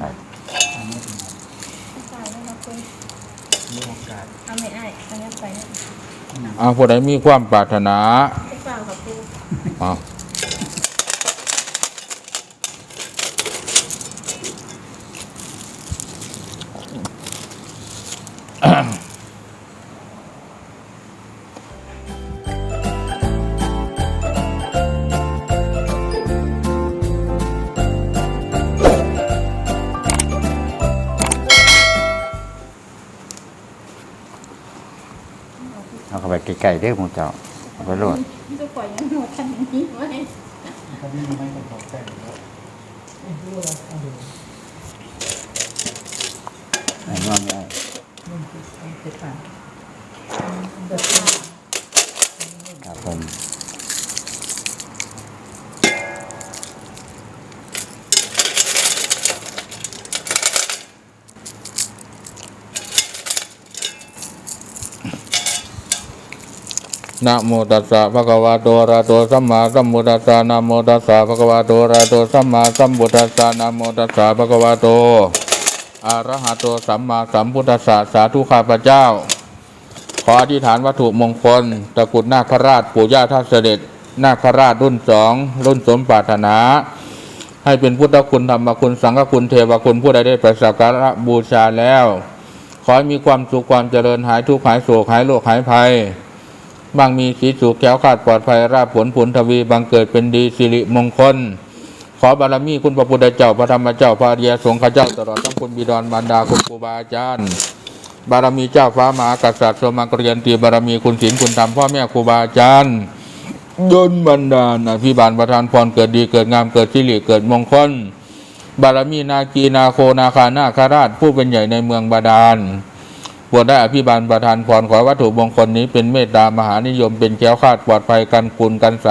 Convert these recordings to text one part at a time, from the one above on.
ครับอันนี้เป็นใส่แล้วนะคุณมีโอกาสเอาไม่ไอ้อันนี้ใส่นะหนังเอาผู้ใดมีความปรารถนา ไปล่าค่ะครูเอาเอา ไกลๆเด้อหมูเจ้าเอาไปโหลดจะปล่อยยังหมดทันนี้ไว้เขาไม่มีไม้กระบอกแต่งแล้วไอ้อนไม่ได้ครับผม นะโมตัสสะภะคะวะโตอะระโตสัมมาสัมพุทธัสสะนะโมตัสสะภะคะวะโตอะระโตสัมมาสัมพุทธัสสะนะโมตัสสะภะคะวะโตอะระหะโตสัมมาสัมพุทธัสสะสาธุข้าพเจ้า ขออธิษฐานวัตถุมงคลตะกุดนาคราชปู่ย่าท่าเสด็จ นาคราชรุ่นสองรุ่นสมปรารถนา ให้เป็นพุทธคุณธรรมคุณสังฆคุณเทวคุณผู้ใดได้ไปสักการะบูชาแล้ว ขอให้มีความสุขความเจริญหายทุกข์หายโศกหายโรคหายภัย บางมีสีสุขแก้วขาดปลอดภัยราบผลผลทวีบังเกิดเป็นดีสิริมงคล ขอบารมีคุณพระพุทธเจ้าพระธรรมเจ้าพระอริยสงฆ์ข้าเจ้าตลอดทั้งคุณบิดรมารดาคุณครูบาอาจารย์บารมีเจ้าฟ้ามหากษัตริย์สมังกรยันตีบารมีคุณศีลคุณธรรมพ่อแม่ครูบาอาจารย์ยนบันดาลอภิบาลประทานพรเกิดดีเกิดงามเกิดสิริเกิดมงคล บารมีนาคีนาโคนาคานาคาราชผู้เป็นใหญ่ในเมืองบาดาล บวชได้อภิบาลประทานพรขอวัตถุมงคลนี้เป็นเมตตามหานิยมเป็นแก้วคาดปลอดภัยกันกุลกันใส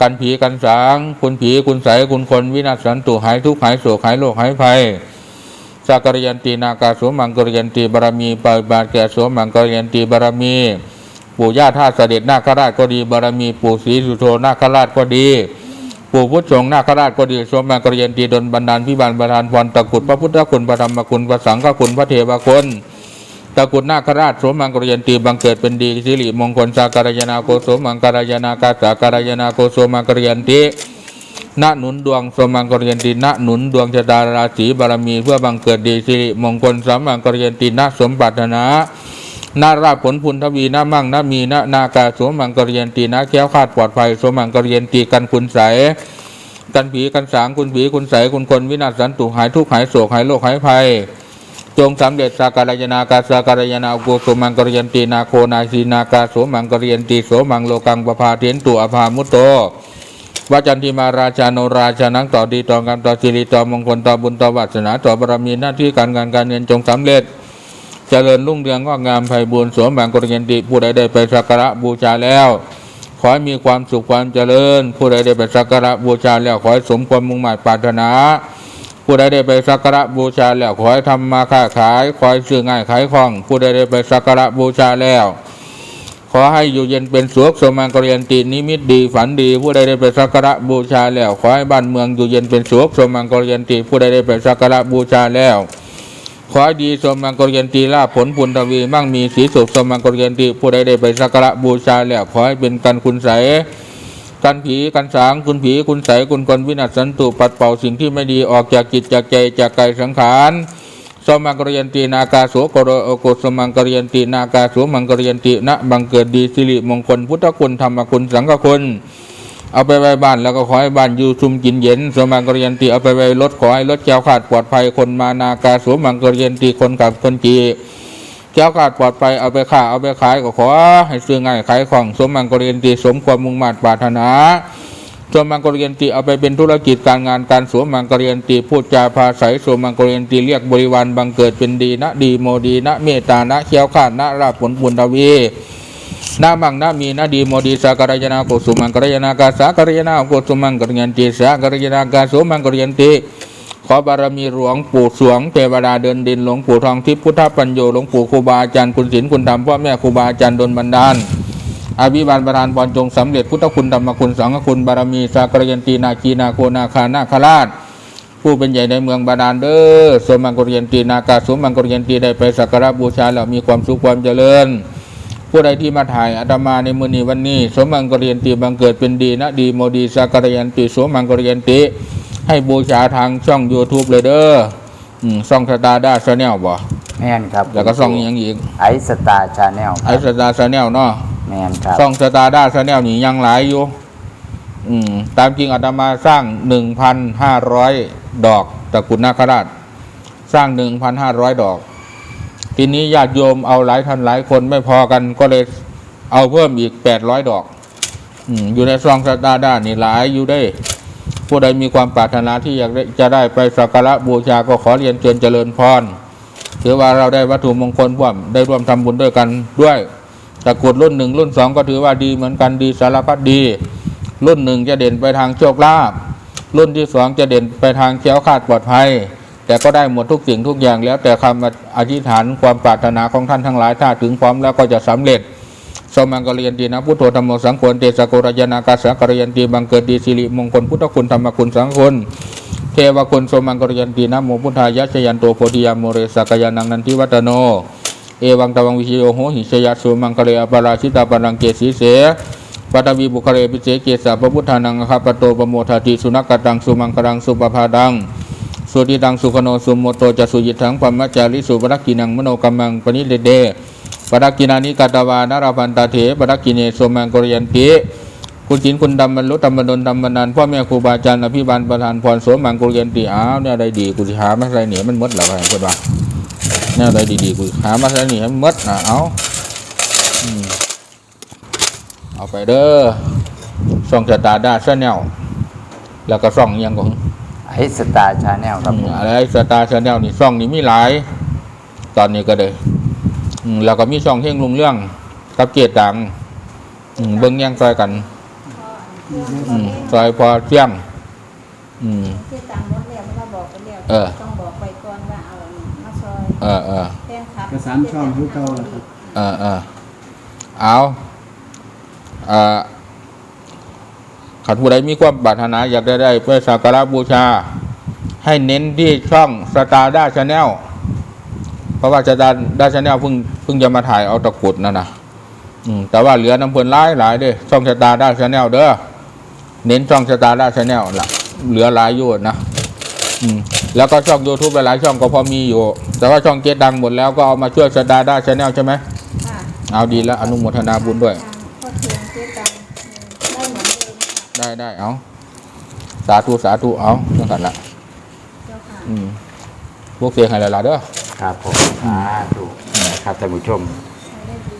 กันผีกันสาง คุณผีคุณใสคุณคนวินาศสันตุหายทุกข์หายโศกหายโรคหายภัยสักกรยันตีนากาสวมังกรยันตีบารมีปบาแก่สวมังกรยันตีบารมี ปู่ย่าท่าเสด็จนาคราชก็ดีบารมี ปู่ศรีสุโธนาคราชก็ดี ปู่พุทธสงฆ์นาคราชก็ดีสวมังกรยันตีดลบันดาลพิบาลประทานพรตะกุดพระพุทธคุณพระธรรมคุณพระสังฆคุณพระเทวคุณ ตะกุดนาคราชสมมังกรยันตีบังเกิดเป็นดีสิริมงคลสาการยนาโกโสมังการยนากาสาการยนาโกโสมังกรยันติณหนุนดวงสมังกรยันติณหนุนดวงชะตาราศีบารมีเพื่อบังเกิดดีสิริมงคลสามังกรยันติณสมบัตินานาราบผลพุนทวีนามั่งนามีนานากาสมังกรยันตีนาแค้วคาดปลอดภัยสมมังกรยันตีกันคุณใสกันผีกันสางคุณผีคุณใสคุณคนวินาศสันตุหายทุกข์หายโศกหายโรคหายภัย จงสำเร็จสักการยนากาสักการยนาโกโสมังกรยันตีนาโคนาสีนากาโสมังกรยันตีโสมังโลกังปภาเทนตุอภามุตโตวจันติมาราชาโนราชานังต่อดีต่องานต่อสิริต่อมงคลต่อบุญต่อวาสนาต่อบารมีหน้าที่การงานการเงินจงสำเร็จ เจริญรุ่งเรืองงอกงามไพบูรณ์สวมบังกรยันติผู้ใดได้ไปสักการะบูชาแล้ว ขอให้มีความสุขความเจริญ ผู้ใดได้ไปสักการะบูชาแล้วขอให้สมความมุ่งหมายปรารถนา ผู้ใดได้ไปสักการะบูชาแล้วขอให้ทำมาค้าขายขอให้ซื้อง่ายขายคล่อง ผู้ใดได้ไปสักการะบูชาแล้ว ขอให้อยู่เย็นเป็นสุขสมังกรยันตินิมิตดีฝันดี ผู้ใดได้ไปสักการะบูชาแล้ว ขอให้บ้านเมืองอยู่เย็นเป็นสุขสมังกรยันติผู้ใดได้ไปสักการะบูชาแล้วขอให้ดีสมังกรยันตีลาภผลบุญทวีมั่งมีสีสุขสมังกรยันติผู้ใดได้ไปสักการะบูชาแล้วขอให้เป็นกันคุณใส กันผีกันสางคุณผีคุณใสคุณคนวินาศสันตุปัดเป่าสิ่งที่ไม่ดีออกจากจิตจากใจจากกายสังขารสมังกรยันตีนากาโสโกโรโอโกสมังกรยันตีนากาโสมังกรยันติณบังเกิดดีสิริมงคลพุทธคุณธรรมคุณสังฆคุณเอาไปไว้บ้านแล้วก็ขอให้บ้านอยู่ชุมกินเย็นสมังกรยันติเอาไปไว้รถขอให้รถแก้วขาดปลอดภัยคนมา นากาโสมังกรยันติคนกับคนจี แก้วขาดปลอดภัยเอาไปค้าเอาไปขายก็ขอ ให้ซื้อง่ายขายของสมมังกรเรียนติสมความมุ่งมั่นปรารถนาสมมังกรเรียนติเอาไปเป็นธุรกิจการงานการสวมมังกรเรียนติพูดจาภาศัยสวมมังกรเรียนติเรียกบริวารบังเกิดเป็นดีนะดีโมดีนะเมตตานะเขียวขาดนะราบผลบุญทวีนามังนามีนาดีโมดีสักการยนาโกสุมังกรยนากาสักการยนาโกสุมังกรยันติสักการยนากาสวมังกรยันติ ขอบารมีหลวงปู่สวงเทวดาเดินดินหลวงปู่ทองทิพย์พุทธปัญโยหลวงปู่ครูบาอาจารย์คุณศิลคุณธรรมพ่อแม่ครูบาอาจารย์ดลบันดาลอาภิบาลประธานพรจงสำเร็จพุทธคุณธรรมคุณสังฆคุณบารมีสากรยันตีนาคีนาโคนาคานาคราช ผู้เป็นใหญ่ในเมืองบาดาลเด้อสมังกรยันตีนากาสมมังกรยันตีได้ไปสักการะบูชาแล้วมีความสุขความเจริญ ผู้ใดที่มาถ่ายอาตมาในมือนี้วันนี้ สมังกรยันตีบังเกิดเป็นดีนะดีโมดีสักการยันตีสมังกรยันตี ให้บูชาทางช่อง YouTube เลยเด้ออืมช่องสตาร์ด้าชาแนลบ่ แม่นครับแล้วก็ช่องอหยังอีก ไอสตาร์ชาแนลไอสตาร์ชาแนลเนาะแม่นครับช่องสตาร์ด้าชาแนลนี่ยังหลายอยู่ อืม ตามจริงอาตมาสร้างหนึ่งพันห้าร้อยดอกตะกรุดนาคราช สร้างหนึ่งพันห้าร้อยดอก ทีนี้ญาติโยมเอาหลายท่านหลายคนไม่พอกันก็เลยเอาเพิ่มอีกแปดร้อยดอก อืมอยู่ในซองสตาร์ด้านี่หลายอยู่ได้ ผู้ใดมีความปรารถนาที่อยากจะได้ไปสักการะบูชาก็ขอเรียนเชิญเจริญพรถือว่าเราได้วัตถุมงคลร่วมได้ร่วมทำบุญด้วยกันด้วยตะกุดรุ่นหนึ่งรุ่นสองก็ถือว่าดีเหมือนกันดีสารพัดดี รุ่นหนึ่งจะเด่นไปทางโชคลาภรุ่นที่สองจะเด่นไปทางแคล้วคาดปลอดภัย แต่ก็ได้หมดทุกสิ่งทุกอย่างแล้วแต่คำอธิษฐานความปรารถนาของท่านทั้งหลายถ้าถึงพร้อมแล้วก็จะสำเร็จ สมังกรยันตีนะพุทโธธรรมสังโฆเตสะโกรยานากาสะกรยันตีบังเกิดดีสิริมงคลพุทธคุณธรรมคุณสังคุณเทวคุณสมังกรยันตีนะโมพุทธายะชยันโตโพธิยามโมเรสกยานังนันทิวัตโน เอวังตวังวิชโยโหหิชยาสุมังคะเรอปาราชิตาปรังเกสีเสปัตวีบุคเรปิเสเกสะพระพุทธานังคาปโตปโมทาติสุนักตังสุมังคลังสุปภาดังสุติตังสุขโนสุโมโตจะสุยิทังปัมมจจาริสุปรักกินังมโนกัมมังปณิเดเด ปรักกินานิกาตวานาราพันตาเถปรักกิเนสมังกรยันติคุณจินคุณดำบรรลุธรรมดลธรรมนันพ่อแม่ครูบาอาจารย์อภิบาลประธานพรสวมังกรยันติอ้าวเนี่ยได้ดีกูสิหาไม่ใช่เหนียมันหมดแล้วไงเพื่อนว่าแนวใดดีๆกูหามาใส่นี่ให้มันหมดนะเอาอืมเอาไปเด้อส่องสตาร์ด้าชาแนลแล้วก็ส่องอิหยังของไอสตาร์ชาแนลครับอืผมมอะไรสตาร์ชาแนลนี่ส่องนี่มีหลาย ตอนนี้ก็เลยอืม แล้วก็มีช่องเฮงลุงเรื่อง กับเกียรติดังอืมเบิ้งแย่งซอยกันอืมซอยพอเที่ยงอืมที่ตามรถแล้วไม่ได้บอกไปแล้วเออต้องบอกไปก่อนว่าเอาอันนี้มาซอยเออเออแป้งครับกระสามช่องคือเก่าแล้วครับเออเออเอาเอ่อขันผู้ใดมีความปรารถนาอยากได้ได้ไปสักการะบูชา ให้เน้นที่ช่องสตาร์ด้าชาแนลเพราะว่าสตาร์ด้าชาแนลเพิ่ง เพิ่งจะมาถ่ายเอาตะกรุดนั่นนะอืมแต่ว่าเหลือน้ำเพลินหลายหลายเด้อช่องสตาร์ด้าชาแนลเด้อเน้นช่องสตาร์ด้าชาแนลละเหลือหลายอยู่นะอืมแล้วก็ช่อง YouTube หลายๆช่องก็พอมีอยู่ แต่ว่าช่องเกตดังหมดแล้วก็เอามาช่วยสตาร์ด้าชาแนลใช่ไหมค่ะเอาดีแล้วอนุโมทนาบุญด้วย ทางพ่อเทียนเจ๊ตังได้เหมือนเดิมค่ะได้ได้เอาสาธุสาธุเอาเท่ากันละเจ้าค่ะ อืมพวกเสียงให้หลายๆเด้อ ครับผมสาธุนะ ครับท่านผู้ชม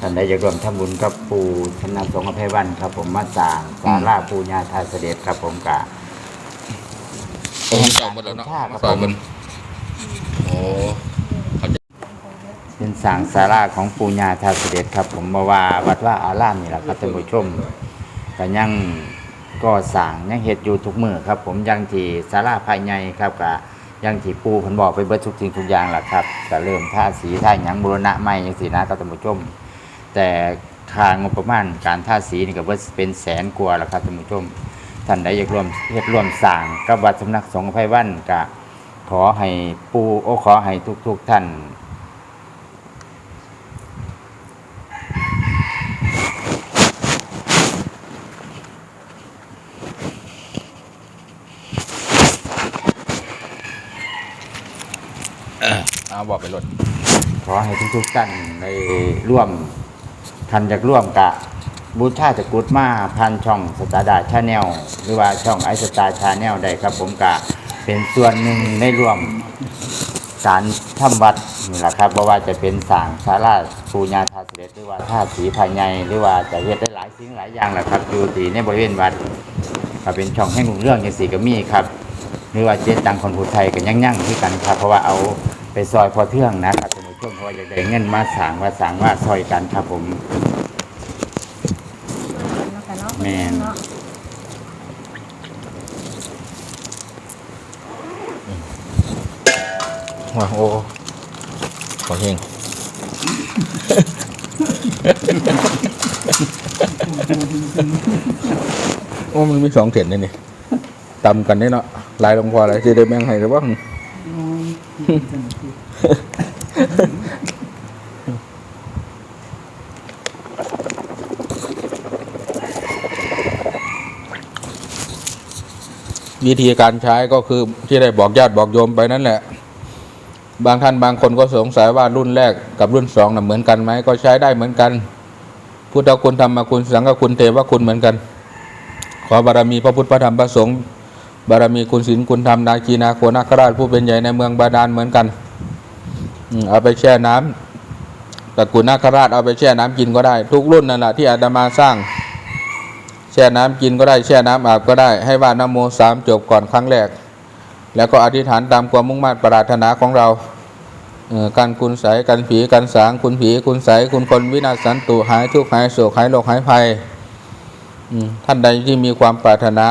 ท่านใดอยากร่วมทำบุญกับปู่ชนะสงฆ์อภัยวันครับ ผมมาสร้างศาลาปูญาทาเสด็จครับผมกะโอ้โหจองหมดแล้วเนาะมาซอยมันโอ้เป็นสร้างศาลาของปูญาทาเสด็จครับ ผมมาว่าวัดว่าอารามนี่แหละครับท่านผู้ชมก็ยังก็สร้างยังเฮ็ดอยู่ทุกมือครับ ผมยังที่ศาลาภายในครับก ยังที่ปูผมบอกไปเบิดทุกสิ่งทุกอย่างแหละครับก็เริ่มท่าสีท่าหยังบูรณะใหม่ยังสีนะครับท่านผู้ชม แต่ทางงบประมาณการท่าสีนี่ก็เบิดเป็นแสนกว่าแล้วครับท่านผู้ชมท่านใดอยากร่วมเฮ็ดร่วมสร้างกับวัดสำนักสงฆ์ไพวันกะขอให้ปูโอขอให้ทุกๆท่าน เอาบอกไปรถขอให้ทุกๆท่านได้ร่วมท่านอยากร่วมกะบูชาตะกรุดมาพันช่องสตาร์ดาชาแนลหรือว่าช่องไอสตาร์ชาแนลได้ครับผมกะเป็นส่วนหนึ่งในร่วมการทำวัดนี่แหละครับเพราะว่าจะเป็นสางศาลาปูญาทาเสด็จหรือว่าท่าสีภายในหรือว่าจะเฮ็ดได้หลายสิ่งหลายอย่างแหละครับอยู่ที่ในบริเวณวัดก็เป็นช่องให้หนุ่งเรื่องย่างสีก็มีครับหรือว่าเจ๊ตังคนผู้ไทยกันยั่งๆที่กันครับ เพราะว่าเอา ไปซอยพอเทื่องนะครับท่านผู้ชมเพราะว่าอยากได้เงินมาสร้างว่าสร้างว่าซอยกันครับผมแม่นเนาะว้าโอ้ขอเฮงโอ้มันมีสองเส้นเลยนี่ตำกันได้เนาะหลายหลวงพ่อหลายสิได้แบ่งให้หรือว่าน้อยจังที่ วิธีการใช้ก็คือที่ได้บอกญาติบอกโยมไปนั่นแหละ บางท่านบางคนก็สงสัยว่ารุ่นแรกกับรุ่นสองน่ะเหมือนกันไหมก็ใช้ได้เหมือนกัน พุทธคุณธรรมคุณสังฆคุณเทวคุณเหมือนกัน ขอบารมีพระพุทธพระธรรมพระสงฆ์บารมีคุณศีลคุณธรรมนาคีนาโคนาคราชผู้เป็นใหญ่ในเมืองบาดาลเหมือนกัน เอาไปแช่น้ำตระกูลนาคราชเอาไปแช่น้ำกินก็ได้ ทุกรุ่นนั่นแหละที่อาตมาสร้าง แช่น้ำกินก็ได้แช่น้ำอาบก็ได้ ให้ว่านโมสามจบก่อนครั้งแรก แล้วก็อธิษฐานตามความมุ่งมั่นปรารถนาของเราการคุณใสยกันผีกันสางคุณผีคุณใสยคุณคนวินาศสันตุหายทุกหายโศกหายโรคหายภัยท่านใดที่มีความปรารถนา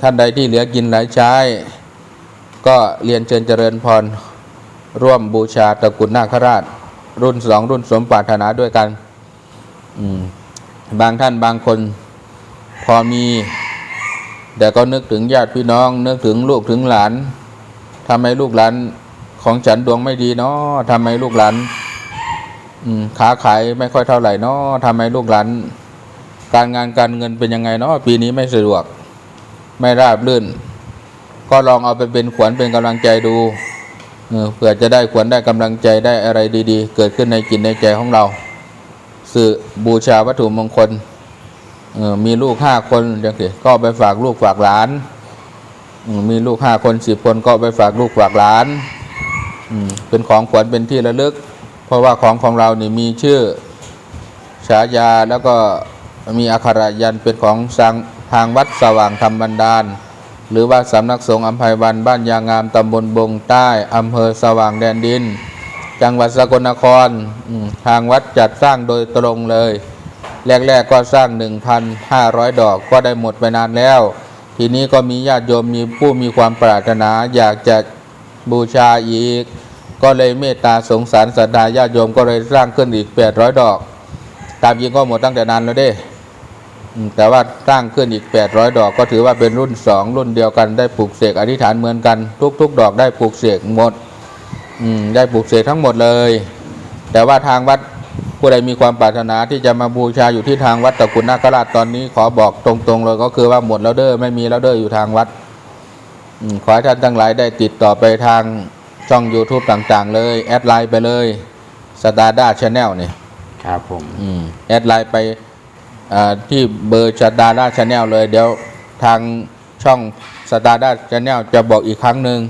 ท่านใดที่เหลือกินเหลือใช้ก็เรียนเชิญเจริญพร ร่วมบูชาตระกุลนาคราช รุ่นสองรุ่นสมปรารถนาด้วยกันบางท่านบางคนพอมี แต่ก็นึกถึงญาติพี่น้อง นึกถึงลูกถึงหลานทำไมลูกหลานของฉันดวงไม่ดีเนาะทำไมลูกหลานค้าขายไม่ค่อยเท่าไหร่เนาะทำไมลูกหลานการงานการเงินเป็นยังไงเนาะปีนี้ไม่สะดวก ไม่ราบรื่น ก็ลองเอาไปเป็นขวัญเป็นกำลังใจดู เออเผื่อจะได้ขวัญได้กำลังใจได้อะไรดีๆ เกิดขึ้นในจิตในใจของเรา สื่อบูชาวัตถุมงคลมีลูกห้าคนเดี๋ยวสิก็ไปฝากลูกฝากหลาน มีลูกห้าคนสิบคนก็ไปฝากลูกฝากหลานเป็นของขวัญเป็นที่ระลึก เพราะว่าของของเรานี่มีชื่อฉายาแล้วก็มีอักขระยันเป็นของสังทางวัดสว่างธรรมบันดาล หรือว่าสำนักสงฆ์อัมภัยวันบ้านยางงามตำบลบงใต้อำเภอสว่างแดนดิน จังหวัดสกลนครทางวัดจัดสร้างโดยตรงเลย แรก ๆ ก็สร้าง 1,500 ดอกก็ได้หมดไปนานแล้ว ทีนี้ก็มีญาติโยมมีผู้มีความปรารถนาอยากจะบูชาอีก ก็เลยเมตตาสงสารศรัทธาญาติโยมก็เลยสร้างขึ้นอีก 800 ดอก ตามจริงก็หมดตั้งแต่นานแล้วเด้ แต่ว่าสร้างขึ้นอีก 800 ดอกก็ถือว่าเป็นรุ่น 2 รุ่นเดียวกันได้ปลูกเสกอธิษฐานเหมือนกัน ทุก ๆ ดอกได้ปลูกเสกหมดอืมได้ปลูกเสกทั้งหมดเลย แต่ว่าทางวัดผู้ใดมีความปรารถนาที่จะมาบูชาอยู่ที่ทางวัดตะกุนนาคราชตอนนี้ขอบอกตรงๆเลยก็คือว่าหมดแล้วเด้อไม่มีแล้วเด้ออยู่ทางวัดอมขอให้ท่านทั้งหลายได้ติดต่อไปทางช่อง YouTube ต่างๆ เลย แอดไลน์ไปเลยสตาร์ด้าชาแนลเนี่ยครับผมอืมแอดไลน์ไปอ่า ที่เบอร์สตาร์ด้าชาแนลเลย เดี๋ยวทางช่องสตาร์ด้าชาแนลจะบอกอีกครั้งหนึ่ง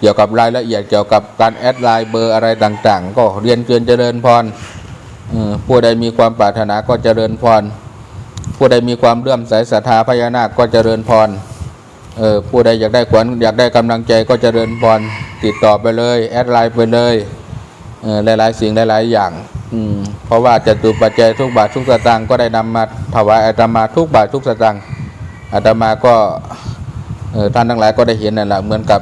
เกี่ยวกับรายละเอียดเกี่ยวกับการแอดไลน์เบอร์อะไรต่างๆ ก็เรียนเชิญเจริญพรผู้ใดมีความปรารถนาก็เจริญพร ผู้ใดมีความเลื่อมใสศรัทธาพญานาคก็เจริญพรเออผู้ใดอยากได้ขวัญอยากได้กำลังใจก็เจริญพรติดต่อไปเลย แอดไลน์ไปเลยเออ หลายๆสิ่งหลายๆอย่างอืมเพราะว่าจะตุปัจจัยทุกบาททุกสตางค์ก็ได้นำมาถวายอาตมาทุกบาททุกสตางค์อาตมาก็เอท่านทั้งหลายก็ได้เห็นนั่นแหละเหมือนกับ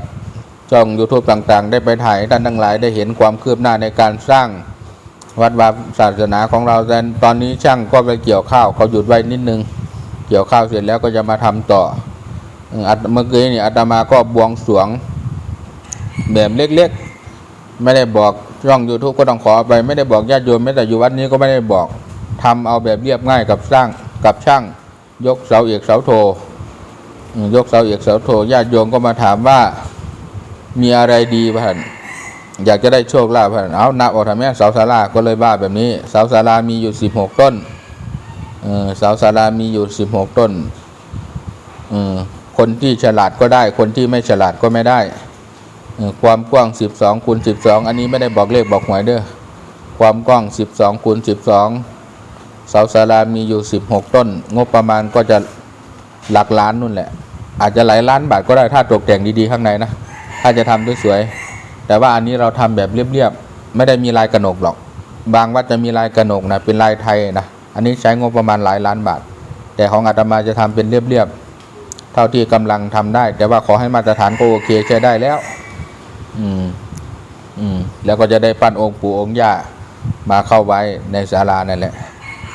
ช่อง YouTube ต่างๆ ได้ไปถ่ายท่านทั้งหลายได้เห็นความคืบหน้าในการสร้างวัดวาศาสนาของเราแต่ตอนนี้ช่างก็ไปเกี่ยวข้าวเขาหยุดไว้นิดนึง เกี่ยวข้าวเสร็จแล้วก็จะมาทำต่อเอ่ออาตเมื่อกี้นี่อาตมาก็บวงสวงแบบเล็กๆ ไม่ได้บอก ช่อง YouTube ก็ต้องขอไปไม่ได้บอกญาติโยมไม่แต่อยู่วัดนี้ก็ไม่ได้บอกทำเอาแบบเรียบง่ายกับสร้างกับช่าง ยกเสาเอกเสาโท ยกเสาเอกเสาโทญาติโยมก็มาถามว่ามีอะไรดีพันอยากจะได้โชคลาภพันเอานับออกทำแม่เสาศาลาก็เลยว่าแบบนี้เสาศาลามีอยู่สิบหกต้นเสาศาลามีอยู่สิบหกต้นคนที่ฉลาดก็ได้ คนที่ไม่ฉลาดก็ไม่ได้ ความกว้างสิบสองคูณสิบสองอันนี้ไม่ได้บอกเลขบอกหวยเด้อความกว้างสิบสองคูณสิบสองเสาศาลามีอยู่สิบหกต้น งบประมาณก็จะหลักล้านนู่นแหละ อาจจะหลายล้านบาทก็ได้ถ้าตกแต่งดีๆข้างในนะ ถ้าจะทำด้วยสวยแต่ว่าอันนี้เราทำแบบเรียบๆ ไม่ได้มีลายกระหนกหรอก บางวัดจะมีลายกระหนกนะเป็นลายไทยนะอันนี้ใช้งบประมาณหลายล้านบาท แต่ของอาตมาจะทำเป็นเรียบๆเท่าที่กำลังทำได้ แต่ว่าขอให้มาตรฐานก็โอเคใช้ได้แล้ว อืม อืม แล้วก็จะได้ปั้นองค์ปู่องค์ย่ามาเข้าไว้ในศาลานั่นแหละ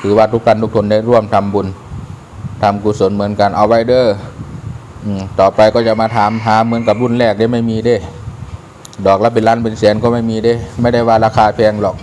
ถือว่าทุกท่านทุกคนได้ร่วมทำบุญทำกุศลเหมือนกันเอาไว้เด้ออืต่อไปก็จะมาถามหาเหมือนกับรุ่นแรกได้ไม่มีเด้ ดอกละเป็นล้านเป็นแสนก็ไม่มีเด้ ไม่ได้ว่าราคาแพงหรอก